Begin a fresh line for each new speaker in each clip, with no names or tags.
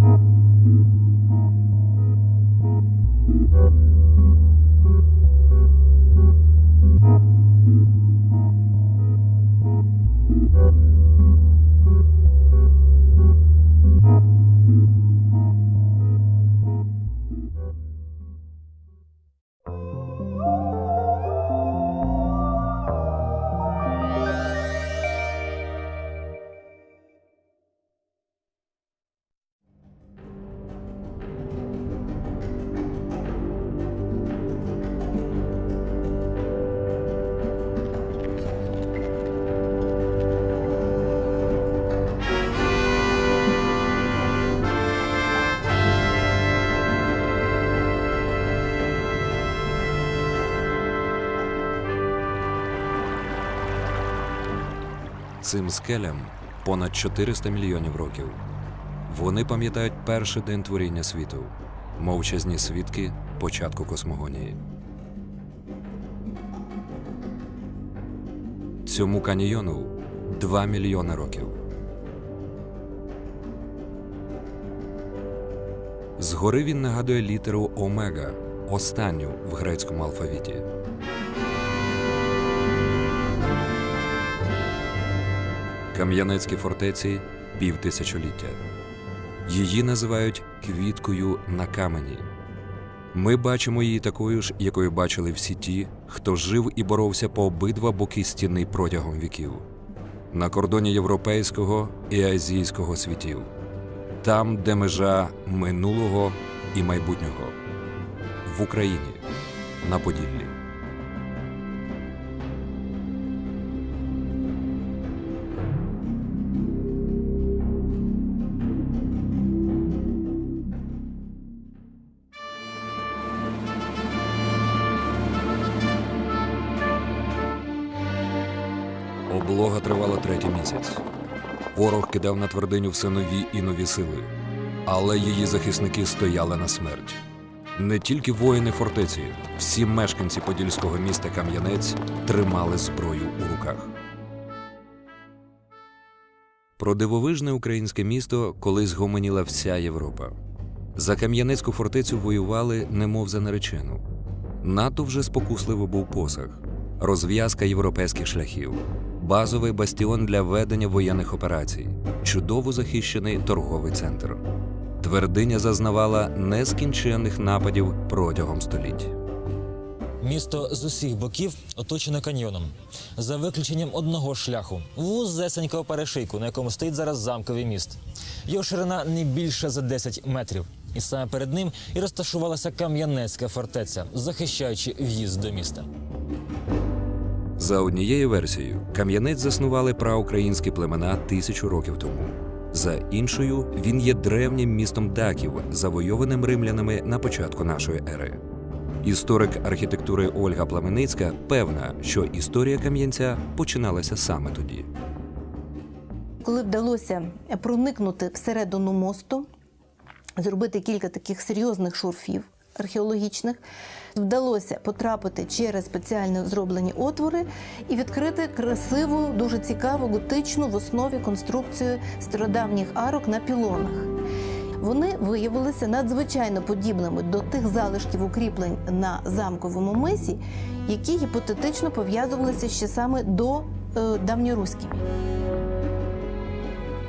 you. Цим скелям понад 400 мільйонів років. Вони пам'ятають перший день творіння світу, мовчазні свідки початку космогонії. Цьому каньйону 2 мільйони років. Згори він нагадує літеру омега, останню в грецькому алфавіті. Кам'янецькі фортеці півтисячоліття. Її називають квіткою на камені. Ми бачимо її такою ж, якою бачили всі ті, хто жив і боровся по обидва боки стіни протягом віків, на кордоні європейського і азійського світів, там, де межа минулого і майбутнього, в Україні, на Поділлі. Третій місяць. Ворог кидав на твердиню все нові і нові сили, але її захисники стояли на смерть. Не тільки воїни фортеці, всі мешканці подільського міста Кам'янець тримали зброю у руках. Про дивовижне українське місто колись гомоніла вся Європа. За Кам'янецьку фортецю воювали, немов за наречену. Надто вже спокусливо був посаг, розв'язка європейських шляхів, базовий бастіон для ведення воєнних операцій, чудово захищений торговий центр. Твердиня зазнавала нескінченних нападів протягом століть.
Місто з усіх боків оточене каньйоном, за виключенням одного шляху вузесенького перешийку, на якому стоїть зараз замковий міст. Його ширина не більше за 10 метрів. І саме перед ним і розташувалася Кам'янецька фортеця, захищаючи в'їзд до міста.
За однією версією, Кам'янець заснували праукраїнські племена тисячу років тому. За іншою, він є древнім містом даків, завойованим римлянами на початку нашої ери. Історик архітектури Ольга Пламеницька певна, що історія Кам'янця починалася саме тоді.
Коли вдалося проникнути всередину мосту, зробити кілька таких серйозних шурфів археологічних, вдалося потрапити через спеціально зроблені отвори і відкрити красиву, дуже цікаву готичну в основі конструкцію стародавніх арок на пілонах. Вони виявилися надзвичайно подібними до тих залишків укріплень на замковому мисі, які гіпотетично пов'язувалися ще саме до е, давньоруськими.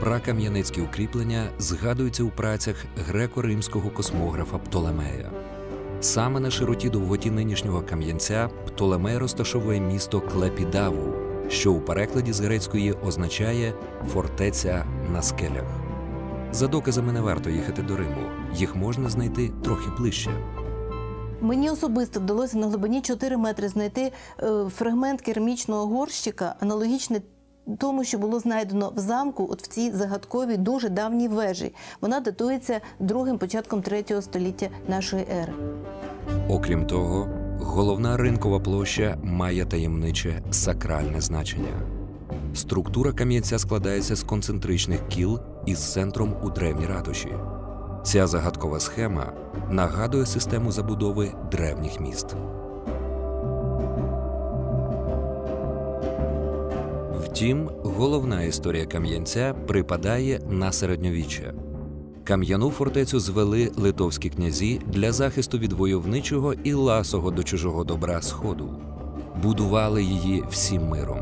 Пракам'янецькі укріплення згадуються у працях греко-римського космографа Птолемея. Саме на широті довготі нинішнього кам'янця Птолемей розташовує місто Клепідаву, що у перекладі з грецької означає фортеця на скелях. За доказами не варто їхати до Риму, їх можна знайти трохи ближче.
Мені особисто вдалося на глибині 4 метри знайти е, фрагмент керамічного горщика, аналогічний тому, що було знайдено в замку, от в цій загадковій дуже давній вежі. Вона датується другим початком третього століття нашої ери.
Окрім того, головна ринкова площа має таємниче сакральне значення. Структура кам'янця складається з концентричних кіл із центром у древній ратуші. Ця загадкова схема нагадує систему забудови древніх міст. Втім, головна історія кам'янця припадає на середньовіччя. Кам'яну фортецю звели литовські князі для захисту від войовничого і ласого до чужого добра сходу. Будували її всім миром.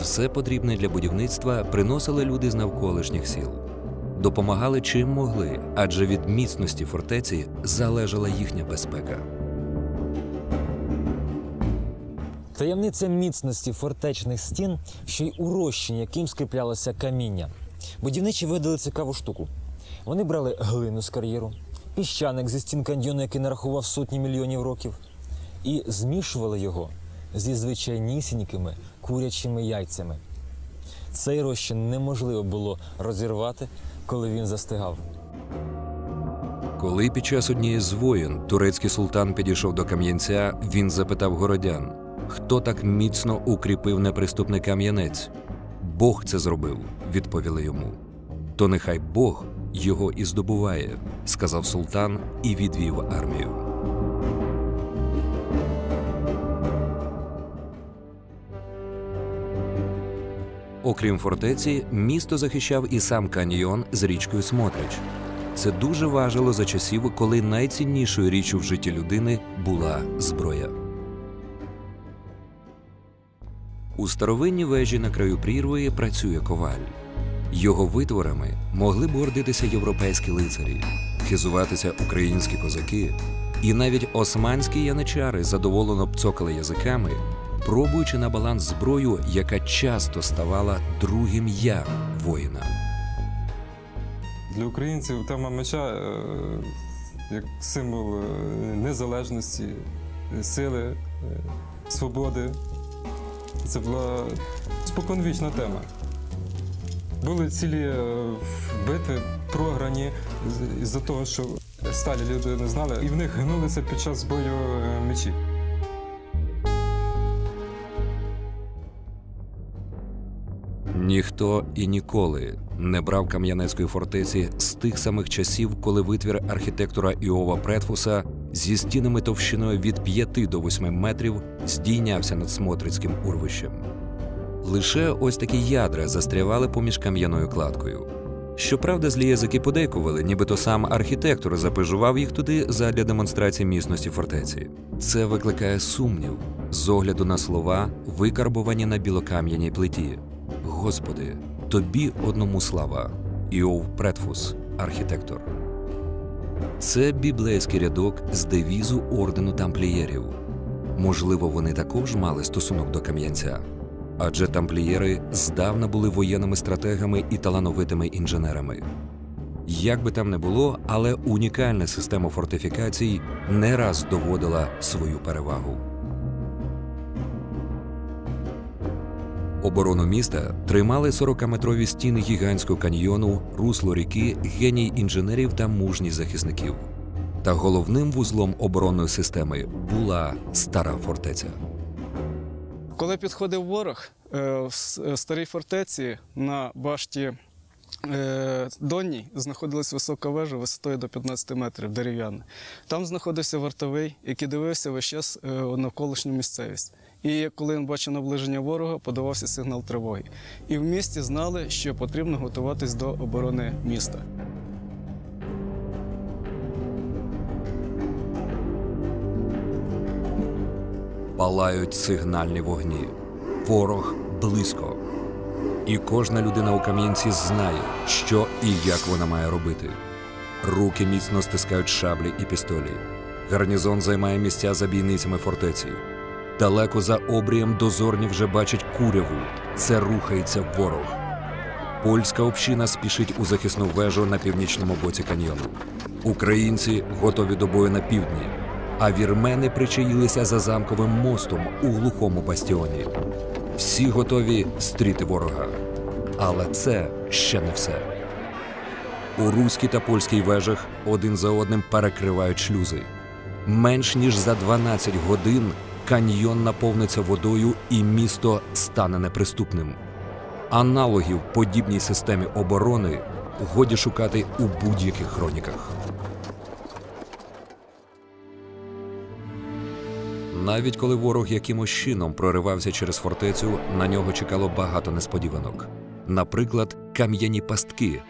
Все потрібне для будівництва приносили люди з навколишніх сіл. Допомагали чим могли, адже від міцності фортеці залежала їхня безпека.
Таємниця міцності фортечних стін, ще й у розчині, яким скріплялося каміння. Будівничі видали цікаву штуку. Вони брали глину з кар'єру, піщаник зі стін каньйону, який нарахував сотні мільйонів років, і змішували його зі звичайнісінькими курячими яйцями. Цей розчин неможливо було розірвати, коли він застигав.
Коли під час однієї з воєн турецький султан підійшов до кам'янця, він запитав городян, хто так міцно укріпив неприступний кам'янець. Бог це зробив, відповіли йому. То нехай Бог його і здобуває, сказав султан і відвів армію. Окрім фортеці, місто захищав і сам каньйон з річкою Смотрич. Це дуже важило за часів, коли найціннішою річчю в житті людини була зброя. У старовинній вежі на краю прірви працює коваль. Його витворами могли б гордитися європейські лицарі, хизуватися українські козаки, і навіть османські яничари задоволено б цокали язиками, пробуючи на баланс зброю, яка часто ставала другим я воїна.
Для українців тема меча е, як символ е, незалежності, сили, е, свободи. Це була споконвічна тема. Були цілі е, битви програні з- із-за того, що сталі люди не знали, і в них гнулися під час бою е, мечі.
Ніхто і ніколи не брав Кам'янецької фортеці з тих самих часів, коли витвір архітектора Іова Претфуса зі стінами товщиною від 5 до 8 метрів здійнявся над Смотрицьким урвищем. Лише ось такі ядра застрявали поміж кам'яною кладкою. Щоправда, злі язики подейкували, нібито сам архітектор запежував їх туди задля демонстрації міцності фортеці. Це викликає сумнів з огляду на слова, викарбовані на білокам'яній плиті. Господи, тобі одному слава. Іов Претфус, архітектор. Це біблейський рядок з девізу ордену тамплієрів. Можливо, вони також мали стосунок до кам'янця. Адже тамплієри здавна були воєнними стратегами і талановитими інженерами. Як би там не було, але унікальна система фортифікацій не раз доводила свою перевагу. Оборону міста тримали 40-метрові стіни гігантського каньйону, русло ріки, геній інженерів та мужність захисників. Та головним вузлом оборонної системи була стара фортеця.
Коли підходив ворог е, в е, старій фортеці на башті е, Донній знаходилась висока вежа висотою до 15 метрів дерев'яна. Там знаходився вартовий, який дивився весь час навколишню місцевість. І коли він бачив наближення ворога, подавався сигнал тривоги. І в місті знали, що потрібно готуватись до оборони міста.
Палають сигнальні вогні. Ворог близько. І кожна людина у кам'янці знає, що і як вона має робити. Руки міцно стискають шаблі і пістолі. Гарнізон займає місця за бійницями фортеці. Далеко за обрієм дозорні вже бачать куряву. Це рухається ворог. Польська община спішить у захисну вежу на північному боці каньйону. Українці готові до бою на півдні, а вірмени причаїлися за замковим мостом у глухому бастіоні. Всі готові стріти ворога. Але це ще не все. У руській та польській вежах один за одним перекривають шлюзи. Менш ніж за 12 годин каньйон наповниться водою і місто стане неприступним. Аналогів подібній системі оборони годі шукати у будь-яких хроніках. Навіть коли ворог якимось чином проривався через фортецю, на нього чекало багато несподіванок. наприклад, кам'яні пастки,